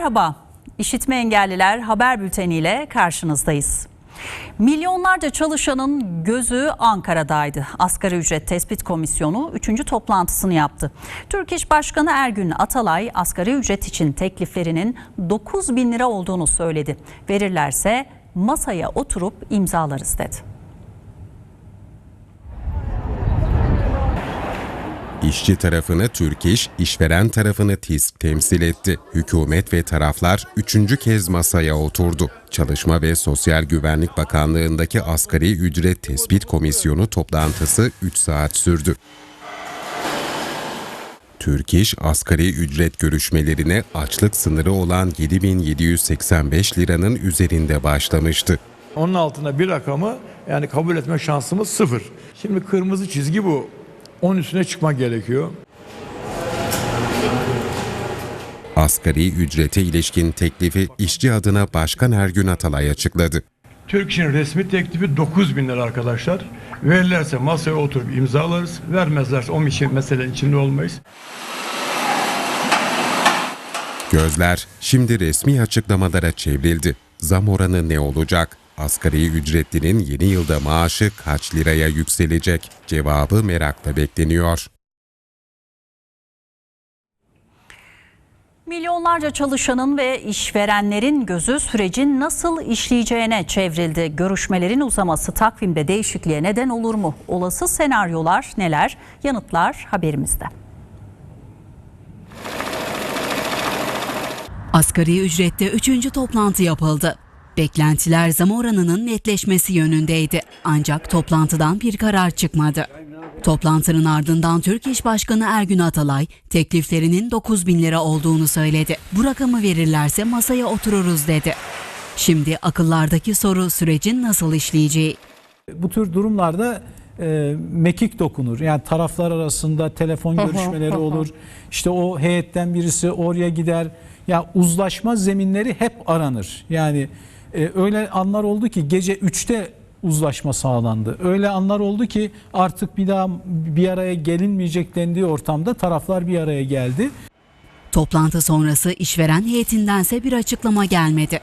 Merhaba, İşitme Engelliler Haber Bülteni ile karşınızdayız. Milyonlarca çalışanın gözü Ankara'daydı. Asgari Ücret Tespit Komisyonu 3. toplantısını yaptı. Türk İş Başkanı Ergün Atalay asgari ücret için tekliflerinin 9 bin lira olduğunu söyledi. Verirlerse masaya oturup imzalarız dedi. İşçi tarafını Türk İş, işveren tarafını TİSK temsil etti. Hükümet ve taraflar üçüncü kez masaya oturdu. Çalışma ve Sosyal Güvenlik Bakanlığı'ndaki Asgari Ücret Tespit Komisyonu toplantısı 3 saat sürdü. Türk İş, asgari ücret görüşmelerine açlık sınırı olan 7785 liranın üzerinde başlamıştı. Onun altında bir rakamı yani kabul etme şansımız sıfır. Şimdi kırmızı çizgi bu. Onun üstüne çıkmak gerekiyor. Asgari ücrete ilişkin teklifi işçi adına Başkan Ergün Atalay açıkladı. Türk İş'in resmi teklifi 9 bin lira arkadaşlar. Verirlerse masaya oturup imzalarız. Vermezlerse o için meselenin içinde olmayız. Gözler şimdi resmi açıklamalara çevrildi. Zam oranı ne olacak? Asgari ücretlinin yeni yılda maaşı kaç liraya yükselecek? Cevabı merakla bekleniyor. Milyonlarca çalışanın ve işverenlerin gözü sürecin nasıl işleyeceğine çevrildi. Görüşmelerin uzaması takvimde değişikliğe neden olur mu? Olası senaryolar neler? Yanıtlar haberimizde. Asgari ücrette 3. toplantı yapıldı. Beklentiler zam oranının netleşmesi yönündeydi. Ancak toplantıdan bir karar çıkmadı. Toplantının ardından Türk İş Başkanı Ergün Atalay tekliflerinin 9 bin lira olduğunu söyledi. Bu rakamı verirlerse masaya otururuz dedi. Şimdi akıllardaki soru sürecin nasıl işleyeceği. Bu tür durumlarda e, mekik dokunur. Yani taraflar arasında telefon görüşmeleri olur. İşte o heyetten birisi oraya gider. Ya uzlaşma zeminleri hep aranır. Yani e, öyle anlar oldu ki gece 3'te uzlaşma sağlandı. Öyle anlar oldu ki artık bir daha bir araya gelinmeyecek dendiği ortamda taraflar bir araya geldi. Toplantı sonrası işveren heyetindense bir açıklama gelmedi.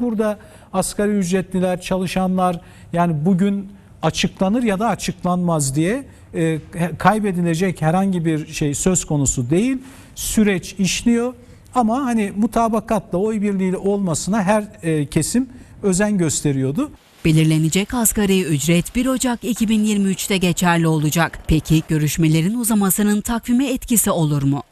Burada asgari ücretliler, çalışanlar yani bugün açıklanır ya da açıklanmaz diye e, kaybedilecek herhangi bir şey söz konusu değil. Süreç işliyor ama hani mutabakatla oy birliği olmasına her e, kesim özen gösteriyordu. Belirlenecek asgari ücret 1 Ocak 2023'te geçerli olacak. Peki görüşmelerin uzamasının takvime etkisi olur mu?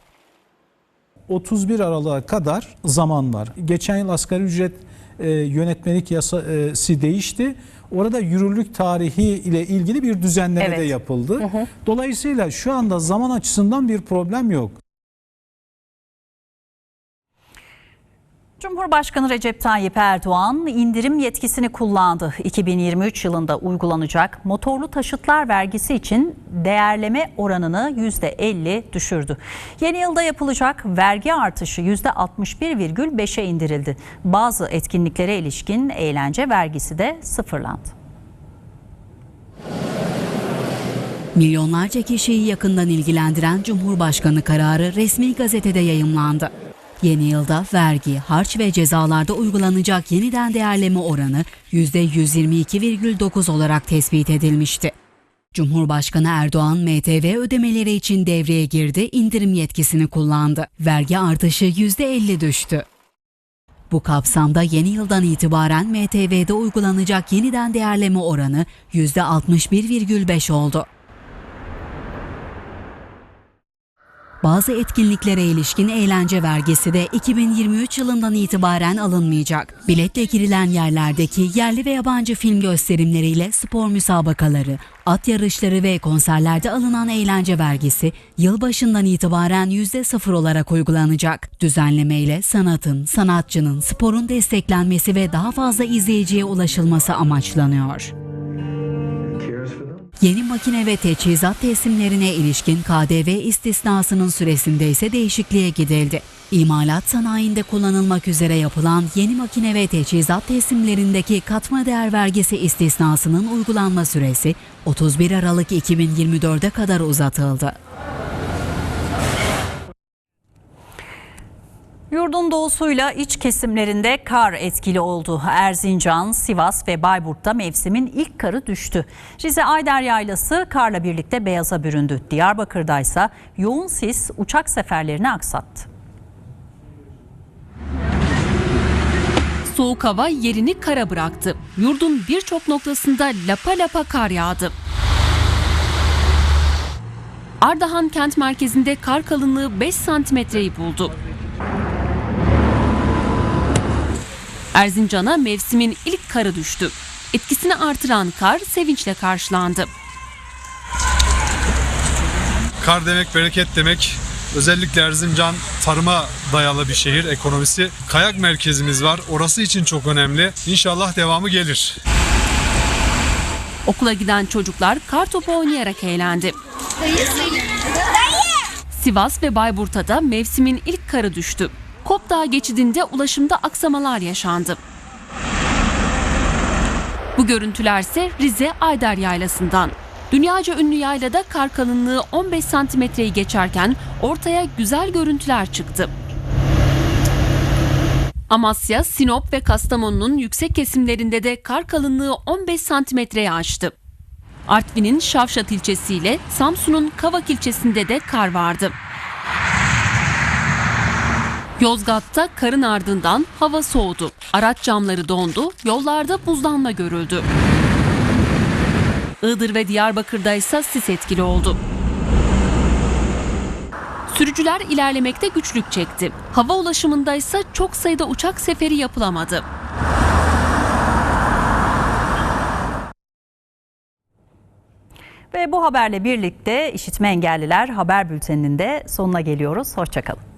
31 Aralık'a kadar zaman var. Geçen yıl asgari ücret e, yönetmelik yasası değişti. Orada yürürlük tarihi ile ilgili bir düzenleme Evet. de yapıldı. Dolayısıyla şu anda zaman açısından bir problem yok. Cumhurbaşkanı Recep Tayyip Erdoğan indirim yetkisini kullandı. 2023 yılında uygulanacak motorlu taşıtlar vergisi için değerleme oranını %50 düşürdü. Yeni yılda yapılacak vergi artışı %61,5'e indirildi. Bazı etkinliklere ilişkin eğlence vergisi de sıfırlandı. Milyonlarca kişiyi yakından ilgilendiren Cumhurbaşkanı kararı resmi gazetede yayımlandı. Yeni yılda vergi, harç ve cezalarda uygulanacak yeniden değerleme oranı %122,9 olarak tespit edilmişti. Cumhurbaşkanı Erdoğan MTV ödemeleri için devreye girdi, indirim yetkisini kullandı. Vergi artışı %50 düştü. Bu kapsamda yeni yıldan itibaren MTV'de uygulanacak yeniden değerleme oranı %61,5 oldu. Bazı etkinliklere ilişkin eğlence vergisi de 2023 yılından itibaren alınmayacak. Biletle girilen yerlerdeki yerli ve yabancı film gösterimleriyle spor müsabakaları, at yarışları ve konserlerde alınan eğlence vergisi yılbaşından itibaren %0 olarak uygulanacak. Düzenlemeyle sanatın, sanatçının, sporun desteklenmesi ve daha fazla izleyiciye ulaşılması amaçlanıyor. Yeni makine ve teçhizat teslimlerine ilişkin KDV istisnasının süresinde ise değişikliğe gidildi. İmalat sanayinde kullanılmak üzere yapılan yeni makine ve teçhizat teslimlerindeki katma değer vergisi istisnasının uygulanma süresi 31 Aralık 2024'e kadar uzatıldı. Yurdun doğusuyla iç kesimlerinde kar etkili oldu. Erzincan, Sivas ve Bayburt'ta mevsimin ilk karı düştü. Rize Ayder Yaylası karla birlikte beyaza büründü. Diyarbakır'da ise yoğun sis uçak seferlerini aksattı. Soğuk hava yerini kara bıraktı. Yurdun birçok noktasında lapa lapa kar yağdı. Ardahan kent merkezinde kar kalınlığı 5 santimetreyi buldu. Erzincan'a mevsimin ilk karı düştü. Etkisini artıran kar sevinçle karşılandı. Kar demek bereket demek. Özellikle Erzincan tarıma dayalı bir şehir ekonomisi. Kayak merkezimiz var. Orası için çok önemli. İnşallah devamı gelir. Okula giden çocuklar kar topu oynayarak eğlendi. Sivas ve Bayburt'a da mevsimin ilk karı düştü. Kopdağ geçidinde ulaşımda aksamalar yaşandı. Bu görüntülerse Rize Ayder Yaylası'ndan. Dünyaca ünlü yaylada kar kalınlığı 15 santimetreyi geçerken ortaya güzel görüntüler çıktı. Amasya, Sinop ve Kastamonu'nun yüksek kesimlerinde de kar kalınlığı 15 santimetreyi aştı. Artvin'in Şavşat ilçesiyle Samsun'un Kavak ilçesinde de kar vardı. Yozgat'ta karın ardından hava soğudu. Araç camları dondu, yollarda buzlanma görüldü. Iğdır ve Diyarbakır'da ise sis etkili oldu. Sürücüler ilerlemekte güçlük çekti. Hava ulaşımında ise çok sayıda uçak seferi yapılamadı. Ve bu haberle birlikte işitme engelliler haber bülteninin de sonuna geliyoruz. Hoşçakalın.